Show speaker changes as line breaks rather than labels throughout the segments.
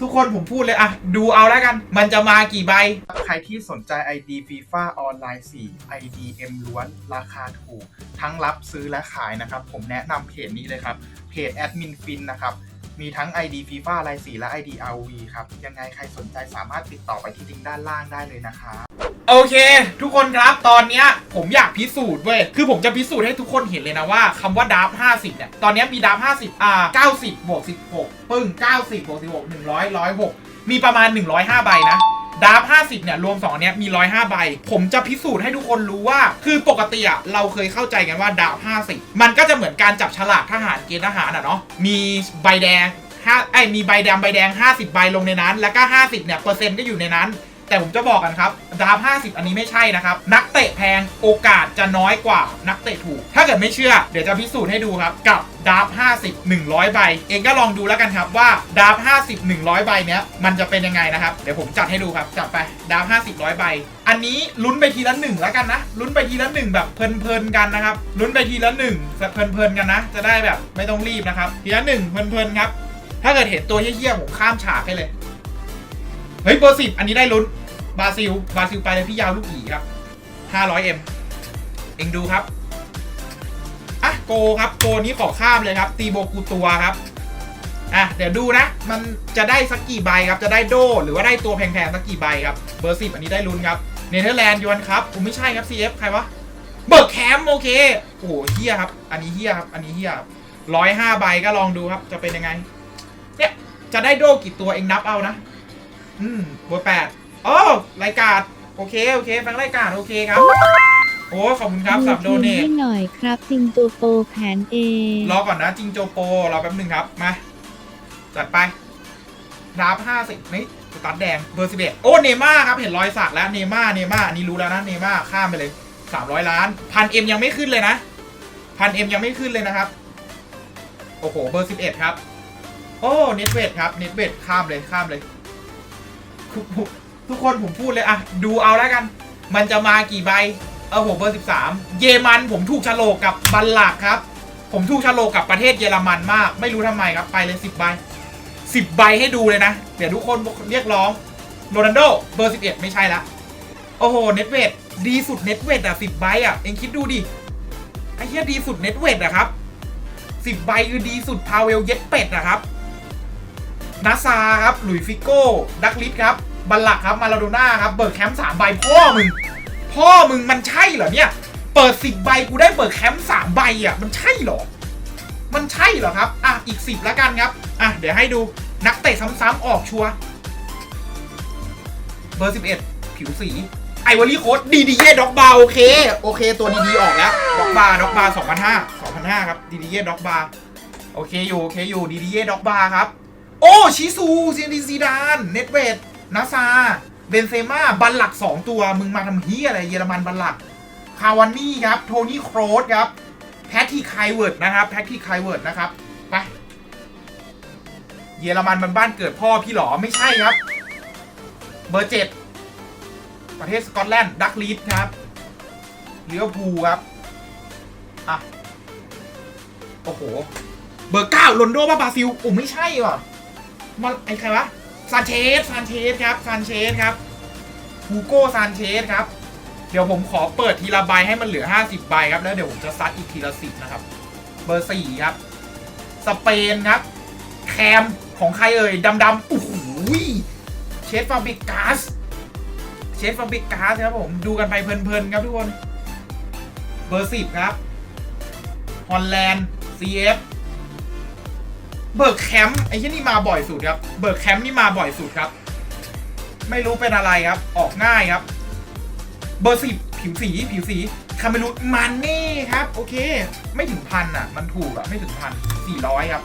ทุกคนผมพูดเลยอะดูเอาแล้วกัน มันจะมากี่ใบ ใครที่สนใจ ID FIFA ออนไลน์4 IDM ล้วน ราคาถูก ทั้งรับซื้อและขายนะครับ ผมแนะนำเพจนี้เลยครับ เพจแอดมินฟินนะครับ มีทั้ง ID FIFA ออนไลน์4และ ID RV ครับ ยังไงใครสนใจสามารถติดต่อไปที่ลิงก์ด้านล่างได้เลยนะครับ โอเค ทุกคนครับตอนเนี้ยผมอยากพิสูจน์เว้ยคือผมจะพิสูจน์ให้ทุกคนเห็นเลยนะว่าคำว่าดับ50เนี่ยตอนเนี้ยมีดับ50อ่า90บวก16 ปึ้ง 90บวก16 100 106 มีประมาณ 105 ใบนะดับ50เนี่ยรวม2เนี้ยมี 105 ใบ ผมจะพิสูจน์ให้ทุกคนรู้ว่า คือปกติอะเราเคยเข้าใจกันว่าดับ50 มันก็จะเหมือนการจับฉลากทหารเกณฑ์ทหารอะเนาะมีใบแดงห้าไอ้ยมีใบแดงใบแดง 50 ใบลงในนั้น แล้วก็ 50เนี่ยเปอร์เซ็นต์ก็อยู่ในนั้น แต่ผมจะบอกกันครับดาบ50อันนี้ไม่ใช่นะครับ นักเตะแพงโอกาสจะน้อยกว่านักเตะถูก ถ้าเกิดไม่เชื่อเดี๋ยวจะพิสูจน์ให้ดูครับ กับดาบ50 100ใบ เองก็ลองดูแล้วกันครับว่าดาบ50 100ใบเนี้ยมันจะเป็นยังไงนะครับ เดี๋ยวผมจัดให้ดูครับ จัดไปดาบ50 100ใบ อันนี้ลุ้นไปทีละหนึ่งแล้วกันนะลุ้นไปทีละหนึ่งแบบเพลินๆกันนะครับลุ้นไปทีละหนึ่งเพลินๆกันนะ จะได้แบบไม่ต้องรีบนะครับทีละหนึ่งเพลินๆครับถ้าเกิดเห็นตัวเหี้ยๆผมข้ามฉากให้เลย เฮ้ยเบอร์สิบอันนี้ได้ลุ้น บราซิลบราซิลไปเลยพี่ยาวลูกหยีครับ 500M เองดูครับอะโกครับโกนี้ขอข้ามเลยครับ ตีโบกูตัวครับอะเดี๋ยวดูนะ มันจะได้สักกี่ใบครับ จะได้โด หรือว่าได้ตัวแพงๆสักกี่ใบครับ เบอร์สิบอันนี้ได้ลุ้นครับ เนเธอร์แลนด์ยวนครับผมไม่ใช่ครับ CF ใครวะ เบิร์กแคมโอเค โอ้โหเฮียครับ อันนี้เฮียครับ อันนี้เฮียร้อยห้าใบก็ลองดูครับ จะเป็นยังไง เนี่ย จะได้โดกี่ตัวเองนับเอานะ อืมเบอร์แปด โอ้รายการโอเคโอเคฟังรายการโอเคครับ โอ้ขอบคุณครับสับโดเนท
ให้หน่อยครับซิงตัวโปรแผนเอ
รอก่อนนะจิงโจโปรอแป๊บหนึ่งครับมาจัดไปราฟห้าสิบนี่สตัดแดงเบอร์สิบเอ็ดโอ้เนม่าครับเห็นรอยสักแล้วเนม่าเนม่าอันนี้รู้แล้วนะเนม่าข้ามไปเลยสามร้อยล้านพันเอ็มยังไม่ขึ้นเลยนะพันเอ็มยังไม่ขึ้นเลยนะครับ โอ้โหเบอร์สิบเอ็ดครับ โอ้เน็ตเวทครับเน็ตเวทข้ามเลยข้ามเลย ทุกคนผมพูดเลยอะดูเอาแล้วกัน มันจะมากี่ใบ เออผมเบอร์สิบสามเยอรมันผมถูกฉลกกับบัลลักครับ ผมถูกฉลกกับประเทศเยอรมันมาก ไม่รู้ทำไมครับไปเลยสิบใบสิบใบให้ดูเลยนะ เดี๋ยวทุกคนเรียกร้องโรนัลโดเบอร์สิบเอ็ดไม่ใช่ละโอ้โหเน็ตเวทดีสุดเน็ตเวทอะสิบใบอะเองคิดดูดิไอ้เหี้ยดีสุดเน็ตเวทอะครับสิบใบคือดีสุดพาเวลเย็ดเป็ดอะครับนาซาครับหลุยฟิโก้ดักลิสครับ บัลลักครับมาลาโดน่าครับเบิร์กแคมป์สามใบพ่อมึง พ่อมึงมันใช่เหรอเนี่ยเปิดสิบใบกูได้เบิร์กแคมป์สามใบอะมันใช่เหรอ มันใช่เหรอครับอะอีกสิบแล้วกันครับอะเดี๋ยวให้ดูนักเตะซ้ำๆออกชัวร์เบอร์สิบเอ็ดผิวสีไอวอรี่โค้ดดีดีเย่ด็อกบาโอเค โอเค ตัวดีๆออกแล้วด็อกบาด็อกบาสองพันห้าสองพันห้าครับดีดีเย่ด็อกบาโอเคอยู่โอเคอยู่ดีดีเย่ด็อกบาครับ โอ้ชิซูซีดีซีดานเน็ตเวด นาซา เบนเซม่า บัลลักสองตัว มึงมาทำเฮียอะไร เยอรมันบัลลัก คาวานนี่ครับ โทนี่โครสครับ แพทที่ไคเวิร์ดนะครับ แพทที่ไคเวิร์ดนะครับ ไป เยอรมันมันบ้านเกิดพ่อพี่หรอ ไม่ใช่ครับ เบอร์เจ็ด ประเทศสกอตแลนด์ ดักลีดครับเลี้ยวภูครับ อะ โอ้โห เบอร์เก้าโรนโดป่ะบราซิลโอ้ไม่ใช่ว่ะมาไอ้ใครวะ ซานเชสซานเชสครับซานเชสครับฮูโก้ซานเชสครับ เดี๋ยวผมขอเปิดทีละใบให้มันเหลือ 50 ใบครับ แล้วเดี๋ยวผมจะซัดอีกทีละสิบนะครับ เบอร์สี่ครับ สเปนครับ แคมของใครเอ่ยดำๆโอ้โหเชฟฟาบิกัสเชฟฟาบิกัสครับผม ดูกันไปเพลินๆครับทุกคน เบอร์สิบครับ ฮอลแลนด์ CF เบิร์กแคมป์ไอ้ที่นี่มาบ่อยสุดครับ เบิร์กแคมป์นี่มาบ่อยสุดครับ ไม่รู้เป็นอะไรครับ ออกง่ายครับ เบอร์สิบผิวสีผิวสีคาเมรุนมันนี่ครับ โอเค ไม่ถึงพันอะ มันถูกอะไม่ถึงพันสี่ร้อยครับ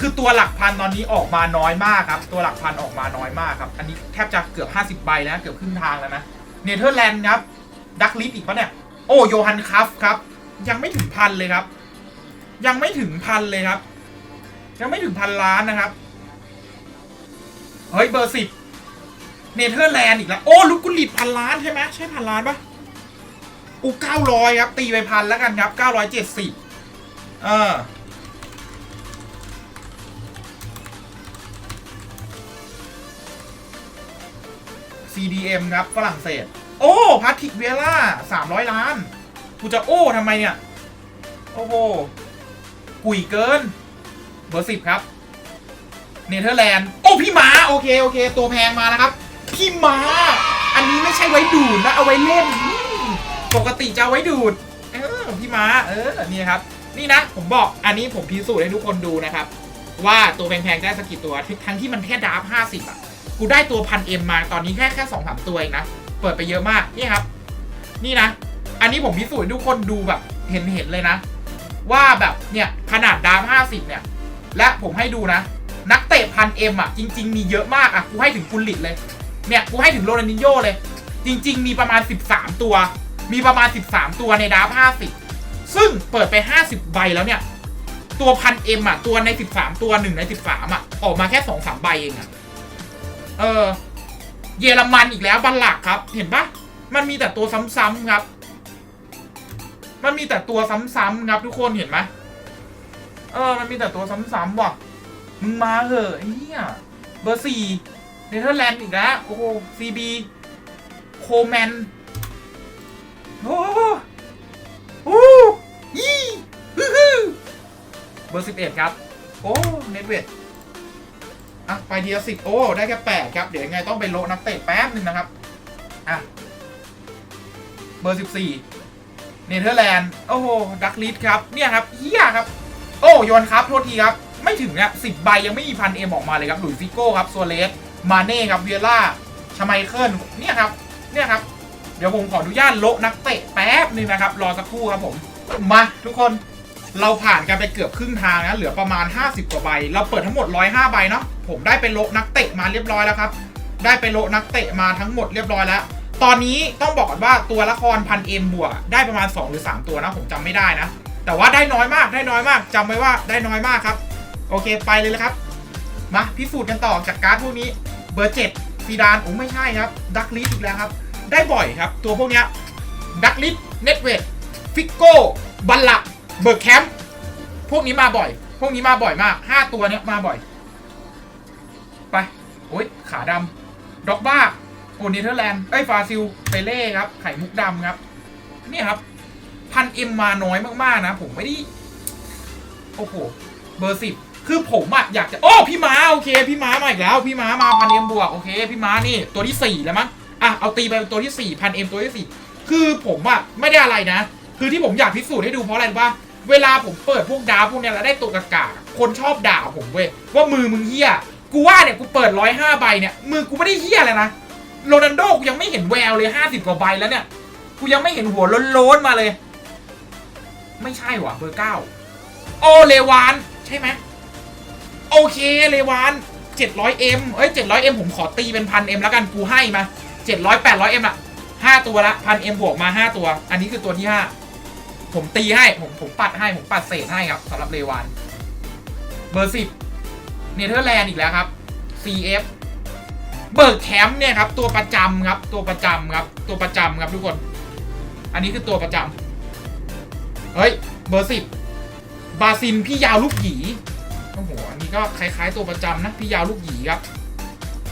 คือตัวหลักพันตอนนี้ออกมาน้อยมากครับ ตัวหลักพันออกมาน้อยมากครับ อันนี้แทบจะเกือบ50ใบแล้วเกือบครึ่งทางแล้วนะเนเธอร์แลนด์ครับดักลิสอีกปะเนี่ยโอ้โยฮันคัฟครับ ยังไม่ถึงพันเลยครับ ยังไม่ถึงพันเลยครับ ยังไม่ถึงพันล้านนะครับ เฮ้ย เบอร์สิบเนเธอร์แลนด์อีกแล้ว โอ้ลูกกุลิตพันล้านใช่ไหมใช่พันล้านปะอูเก้าร้อยครับ ตีไปพันแล้วกันครับเก้าร้อยเจ็ดสิบเออ CDM ครับ ฝรั่งเศส โอ้พาทิกเวล่าสามร้อยล้าน กูจะโอ้ทำไมเนี่ย โอ้โหกุยเกิน เบอร์สิบครับ เนเธอร์แลนด์ โอ้ พี่ม้า โอเค โอเค ตัวแพงมาแล้วครับ พี่ม้า อันนี้ไม่ใช่ไว้ดูดนะ เอาไว้เล่น ปกติจะไว้ดูด เออ พี่ม้า เออ นี่ครับ นี่นะ ผมบอก อันนี้ผมพิสูจน์ให้ทุกคนดูนะครับ ว่าตัวแพงๆได้สักกี่ตัว ทั้งที่มันแค่ดาร์ฟห้าสิบอะ กูได้ตัวพันเอ็มมา ตอนนี้แค่แค่สองสามตัวเองนะ เปิดไปเยอะมาก นี่ครับ นี่นะ อันนี้ผมพิสูจน์ให้ทุกคนดูแบบ เห็นเห็นๆเลยนะ ว่าแบบ เนี่ย ขนาดดามห้าสิบเนี่ย และผมให้ดูนะ นักเตะพันเอ็มอะจริง ๆ มีเยอะมากอะกูให้ถึงกุลลิตเลย เนี่ยกูให้ถึงโรนัลดินโญ่เลย จริง ๆ มีประมาณ 13 ตัว มีประมาณ 13 ตัวในดาร์ฟ50ซึ่งเปิดไป 50 ใบแล้วเนี่ย ตัวพันเอ็มอะตัวใน 13 ตัวหนึ่งใน 13 อะ ออกมาแค่2-3ใบเองอะเออเยอรมันอีกแล้วบัลลักครับ เห็นปะมันมีแต่ตัวซ้ำๆครับ มันมีแต่ตัวซ้ำๆครับทุกคนเห็นไหม เออ มันมีแต่ตัวซ้ำๆว่ะ มึงมาเหอะไอ้เหี้ยเบอร์สี่เนเธอร์แลนด์อีกแล้วโอ้โหซีบีโคแมน โอ้โหโอ้ยี่ฮึฮึเบอร์สิบเอ็ดครับ โอ้เน็ตเวทอะ ไปเดียวสิบโอ้ ได้แค่แปดครับ เดี๋ยวยังไงต้องไปโลนักเตะแป๊บหนึ่งนะครับ อะ เบอร์สิบสี่เนเธอร์แลนด์ โอ้โห ดักลิสครับ เนี่ยครับเฮียครับ โอ้โยนครับ โทษทีครับ ไม่ถึงเนี่ยสิบใบยังไม่มีพันเอ็มออกมาเลยครับหลุยส์ฟิโก้ครับโซเรสมาเน่ครับเวียร่าชาไมเคิลเนี่ยครับเนี่ยครับ เดี๋ยวผมขออนุญาตโละนักเตะแป๊บนึงนะครับ รอสักครู่ครับผม มาทุกคนเราผ่านกันไปเกือบครึ่งทางนะเหลือประมาณ 50 กว่าใบ เราเปิดทั้งหมด 105 ใบเนาะผมได้ไปโลนักเตะมาเรียบร้อยแล้วครับ ได้ไปโลนักเตะมาทั้งหมดเรียบร้อยแล้ว ตอนนี้ต้องบอกก่อนว่าตัวละครพันเอ็มบวกได้ประมาณ 2 หรือ 3 ตัวนะผมจำไม่ได้นะ แต่ว่าได้น้อยมากได้น้อยมากจำไว้ว่าได้น้อยมากครับ โอเคไปเลยเลยครับ มาพิสูจน์กันต่อจากการ์ดพวกนี้เบอร์เจ็ดซีดานโอ้ไม่ใช่ครับดักลิสอีกแล้วครับ ได้บ่อยครับ ตัวพวกเนี้ยดักลิสเน็ตเวทฟิกโก้บัลลักเบิร์กแคมป์พวกนี้มาบ่อย พวกนี้มาบ่อยมาก5ตัวเนี้ยมาบ่อย ไปโอ้ยขาดำด็อกบ้าโอเนเธอร์แลนด์ไอ้ยฟาซิลเปเล่ครับไข่มุกดำครับ นี่ครับ พันเอ็มมาน้อยมากๆนะ ผมไม่ได้ โอ้โห เบอร์สิบคือผมอะอยากจะ โอ้พี่ม้าโอเค พี่ม้ามาอีกแล้ว พี่ม้ามาพันเอ็มบวกโอเค พี่ม้านี่ตัวที่สี่แล้วมั้งอะเอาตีไปตัวที่สี่พันเอ็มตัวที่สี่คือผมอะไม่ได้อะไรนะ คือที่ผมอยากพิสูจน์ให้ดูเพราะอะไรรู้ป่ะเวลาผมเปิดพวกดาวพวกเนี้ยแล้วได้ตัวกากาคนชอบด่าผมเว้ยว่ามือมึงเฮี้ยกูว่าเนี่ยกูเปิดร้อยห้าใบเนี่ยมือกูไม่ได้เฮี้ยเลยนะโรนัลโดกูยังไม่เห็นแววเลยห้าสิบกว่าใบแล้วเนี่ยกูยังไม่เห็นหัวโล้นๆมาเลย ไม่ใช่ว่ะเบอร์เก้าโอเลวาน ใช่ไหมโอเคเลวาน 700M เอ้ย 700M ผมขอตีเป็นพัน M แล้วกันกูให้มา 700 800M อะ5 ตัวละพัน M บวกมา 5 ตัว อันนี้คือตัวที่ 5 ผมตีให้ ผมผมปัดให้ ผมปัดเศษให้ครับสำหรับเลวาน เบอร์ 10 เนเธอร์แลนด์อีกแล้วครับ CF เบิร์กแคมป์เนี่ยครับ ตัวประจำครับ ตัวประจำครับ ตัวประจำครับทุกคน อันนี้คือตัวประจำ เฮ้ย เบอร์10บบาซินพี่ยาวลูกหยีโอ้โหอันนี้ก็คล้ายๆตัวประจำนะ พี่ยาวลูกหยีครับ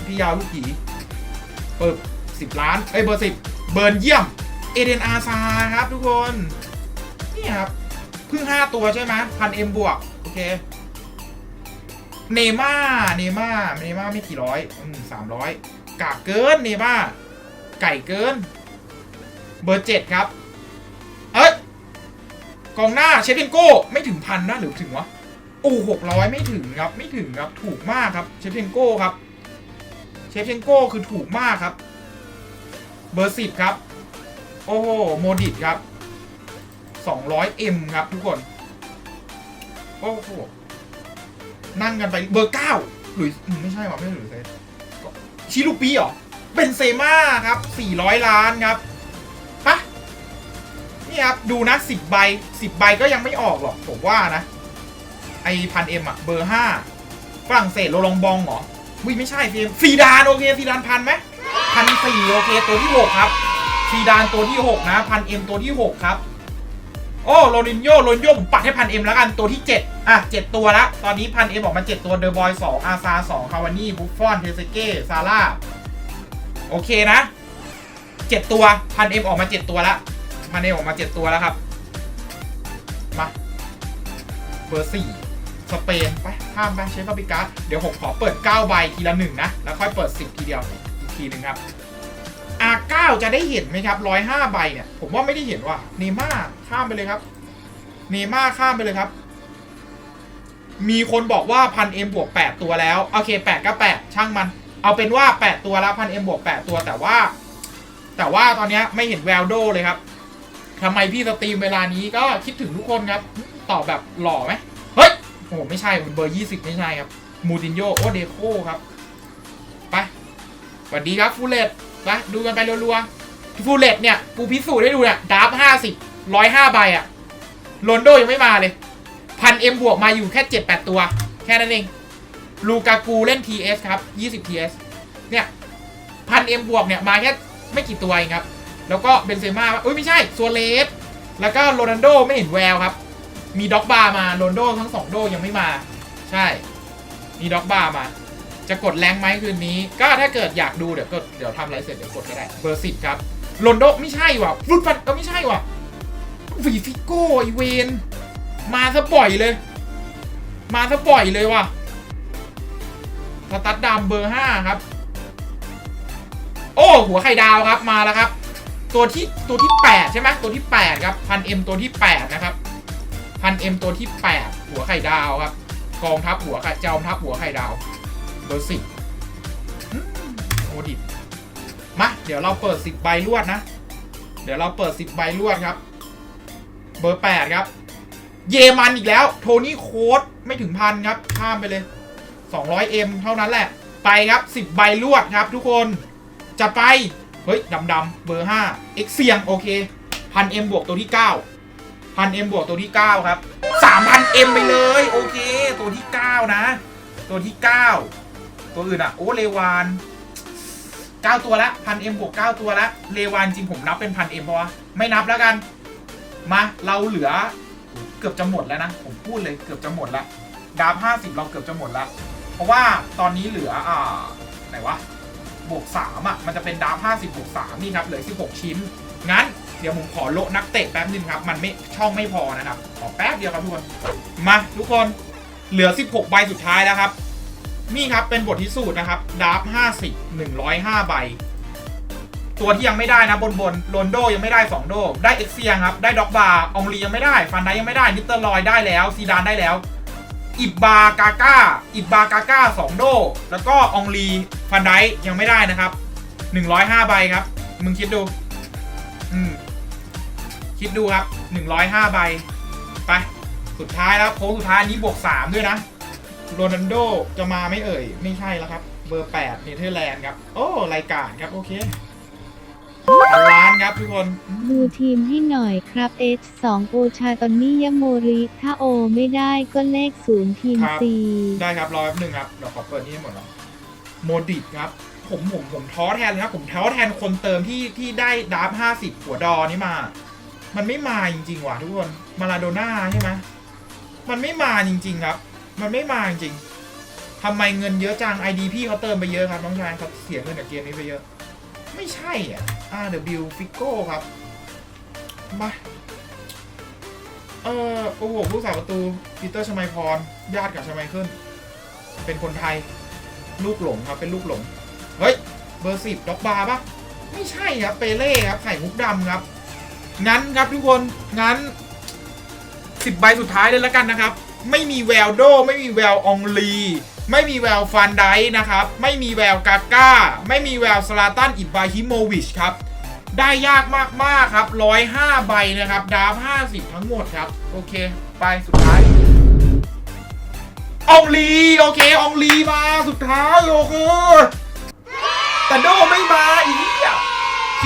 พี่ยาวลูกหยีเปิดสิบล้านเอ้ยเบอร์สิบเบิร์นเยี่ยม เอเดนอาซาครับทุกคน นี่ครับเพิ่งห้าตัวใช่ไหมพันเอ็มบวก โอเค เนม่า เนม่า เนม่าไม่กี่ร้อย อืมสามร้อยกากเกิน เนม่า ไก่เกิน เบอร์เจ็ดครับ กองหน้าเชฟเปนโก้ไม่ถึงพันนะหรือถึงวะโอ้หกร้อยไม่ถึงครับไม่ถึงครับถูกมากครับเชฟเชนโก้ครับเชฟเชนโก้คือถูกมากครับ เบอร์สิบครับ โอ้โห โมดิตครับสองร้อยเอ็มครับทุกคน โอ้โห นั่งกันไปเบอร์เก้าหรือไม่ใช่หรอไม่ใช่หรือเซชิลูปีเหรอ เป็นเซม่าครับสี่ร้อยล้านครับ นี่ครับดูนะสิบใบสิบใบก็ยังไม่ออกหรอกผมว่านะ ไอพันเอ็มอะเบอร์ห้าฝรั่งเศสโรลองบองเหรอวิไม่ใช่ซีซีดานโอเคซีดานพันไหมพันสี่โอเคตัวที่หกครับซีดานตัวที่หกนะพันเอ็มตัวที่หกครับโอ้โรนินโยโรนินโยผมปัดให้พันเอ็มแล้วกันตัวที่เจ็ดอะเจ็ดตัวละตอนนี้พันเอ็มออกมาเจ็ดตัวเดอะบอยสองอาซาสองคาวานี่บุฟฟอนเทเซเก้ซาร่าโอเคนะเจ็ดตัวพันเอ็มออกมาเจ็ดตัวแล้ว พันเอ็มออกมาเจ็ดตัวแล้วครับ มา เบอร์สี่สเปนไปข้ามไปเชฟฟาบิกาเดี๋ยวผมขอเปิด 9 ใบทีละหนึ่งนะ แล้วค่อยเปิด 10 ทีเดียวอีกทีหนึ่งครับ R9 จะได้เห็นไหมครับ105ใบเนี่ย ผมว่าไม่ได้เห็นว่ะเนม่าข้ามไปเลยครับเนม่าข้ามไปเลยครับ มีคนบอกว่าพันเอ็มบวก8ตัวแล้ว โอเค8ก็8ช่างมัน เอาเป็นว่า8ตัวแล้วพันเอ็มบวก8ตัวแต่ว่า แต่ว่าตอนนี้ไม่เห็นแววโดเลยครับ ทำไมพี่สตรีมเวลานี้ก็คิดถึงทุกคนครับตอบแบบหล่อไหมเฮ้ยโอ้ไม่ใช่เบอร์20ไม่ใช่ครับมูตินโยโอเดโคครับไปสวัสดีครับฟูเลตไปดูกันไปรัวๆฟูเลตเนี่ยกูพิสูจน์ให้ดูเนี่ยดับห้าสิบร์ฟ50 105ใบอะโรนโดยังไม่มาเลยพันเอ็มบวกมาอยู่แค่7-8ตัว แค่นั้นเองลูกากูเล่น TS ครับ 20 TS เนี่ยพันเอ็มบวกเนี่ย มาแค่ไม่กี่ตัวเองครับ แล้วก็เบนเซม่าเอ้ยไม่ใช่ซัวเลสแล้วก็โรนัลโดไม่เห็นแววครับ มีด็อกบาร์มาโรนลโดทั้งสองโดยังไม่มา ใช่ มีด็อกบาร์มา จะกดแรงไหมคืนนี้ ก็ถ้าเกิดอยากดูเดี๋ยวก็เดี๋ยวทำอะไรเสร็จเดี๋ยวกดก็ได้เบอร์สิบครับโรนลโดไม่ใช่ว่ะฟลุตฟันก็ไม่ใช่ว่ะวีฟิโก้ไอเวนมาซะบ่อยเลย มาซะบ่อยเลยว่ะสตัดดามเบอร์ห้าครับ โอ้ หัวไข่ดาวครับมาแล้วครับ ตัวที่ตัวที่แปดใช่ไหมตัวที่แปดครับพันเอ็มตัวที่แปดนะครับพันเอ็มตัวที่ 8 หัวไข่ดาวครับกองทัพหัวไข่จอมทัพหัวไข่ดาวเบอร์สิบโอดิตมาเดี๋ยวเราเปิด 10 ใบลวดนะ เดี๋ยวเราเปิด 10 ใบลวดครับ เบอร์ 8 ครับ เยมันอีกแล้ว โทนี่โค้ดไม่ถึงพันครับ ข้ามไปเลย 200M เท่านั้นแหละ ไปครับ 10 ใบลวดครับทุกคน จะไป เฮ้ยดำดำเบอร์5เอ็กเซียงโอเคพันเอ็มบวกตัวที่9พันเอ็มบวกตัวที่9ครับสามพันเอ็มไปเลย โอเค ตัวที่9นะ ตัวที่9ตัวอื่นอะโอ้เลวาน9ตัวละพันเอ็มบวก9ตัวละเลวานจริงผมนับเป็นพันเอ็มเพราะว่าไม่นับแล้วกัน มาเราเหลือเกือบจะหมดแล้วนะ ผมพูดเลยเกือบจะหมดละดาบ50เราเกือบจะหมดละเพราะว่าตอนนี้เหลืออ่าไหนวะ บวก3อะมันจะเป็นดาบ50บวก3นี่ครับเหลือ16 ชิ้น งั้นเดี๋ยวผมขอโละนักเตะแป๊บนึงครับ มันไม่ช่องไม่พอนะครับ ขอแป๊บเดียวครับทุกคน มาทุกคนเหลือ 16 ใบสุดท้ายแล้วครับ นี่ครับเป็นบทที่สูตรนะครับดาร์ฟ50 105 ใบ ตัวที่ยังไม่ได้นะบนบนโรนโดยังไม่ได้ 2 โด ได้เอ็กเซียครับ ได้ด็อกบาร์องลียังไม่ได้ ฟันไดยังไม่ได้ นิตเตอร์ลอยได้แล้ว ซีดานได้แล้ว อิบบากาก้าอิบบากาก้า2โด แล้วก็องลีฟันไดยังไม่ได้นะครับ105ใบครับ มึงคิดดู อืม คิดดูครับ105ใบ ไป สุดท้ายแล้วโค้งสุดท้ายอันนี้บวก3ด้วยนะโรนัลโดจะมาไม่เอ่ย ไม่ใช่แล้วครับ เบอร์8เนเธอร์แลนด์ครับ โอ้รายการครับ โอเค พันล้านครับทุกคนอืม
ดูทีมให้หน่อยครับ H2 โอชาตอนนี้ยโมริ ถ้าโอไม่ได้ก็เลขศูนย์ทีม
ครับ
ซี
ได้ครับรอแป๊บนึงครับเดี๋ยวขอเปิดนี่ให้หมดแล้วโมดิตครับ ผมผมผมท้อแทนเลยครับ ผมท้อแทนคนเติมที่ที่ได้ดาร์ฟห้าสิบหัวดอนี่มา มันไม่มาจริงๆว่ะทุกคนมาลาโดน่าใช่ไหมมันไม่มาจริง ๆ ครับ มันไม่มาจริงๆทำไมเงินเยอะจัง ID พี่เขาเติมไปเยอะครับน้องชายเขาเสียเงินจากเกมนี้ไปเยอะ ไม่ใช่อะ RW Figo ครับ มา เออโอ้โหผู้สาประตูปีเตอร์ชมัยพร ญาติกับชมัยขึ้น เป็นคนไทย ลูกหลงครับ เป็นลูกหลง เฮ้ย เบอร์สิบด็อกบาร์ปะไม่ใช่ครับ เปเล่ครับ ไข่มุกดำครับ งั้นครับทุกคน งั้นสิบใบสุดท้ายเลยแล้วกันนะครับ ไม่มีแววโด ไม่มีแววองลี ไม่มีแววฟันไดนะครับ ไม่มีแววกาก้า ไม่มีแววสลาตันอิบราฮิโมวิชครับ ได้ยากมากๆครับ105ใบนะครับดาร์ฟ50ทั้งหมดครับ โอเค ไปสุดท้ายองลีโอเคองลีมาสุดท้ายโอเคแต่โดไม่มาอีกอะ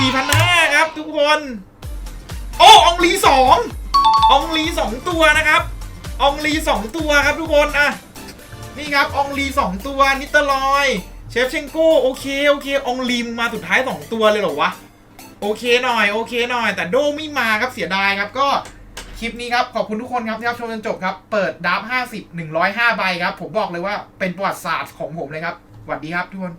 4,500ครับทุกคน โอ้องลีสององลีสองตัวนะครับอองลีสองตัวครับทุกคนอะ นี่ครับองลีสองตัวนิตรลอยเชฟเชงโก้โอเคโอเคอองลีมมาสุดท้ายสองตัวเลยเหรอวะโอเคหน่อยโอเคหน่อย แต่โดไม่มาครับเสียดายครับก็คลิปนี้ครับขอบคุณทุกคนครับที่รับชมจนจบครับเปิดดับ50 105ใบครับผมบอกเลยว่าเป็นประวัติศาสตร์ของผมเลยครับสวัสดีครับทุกคน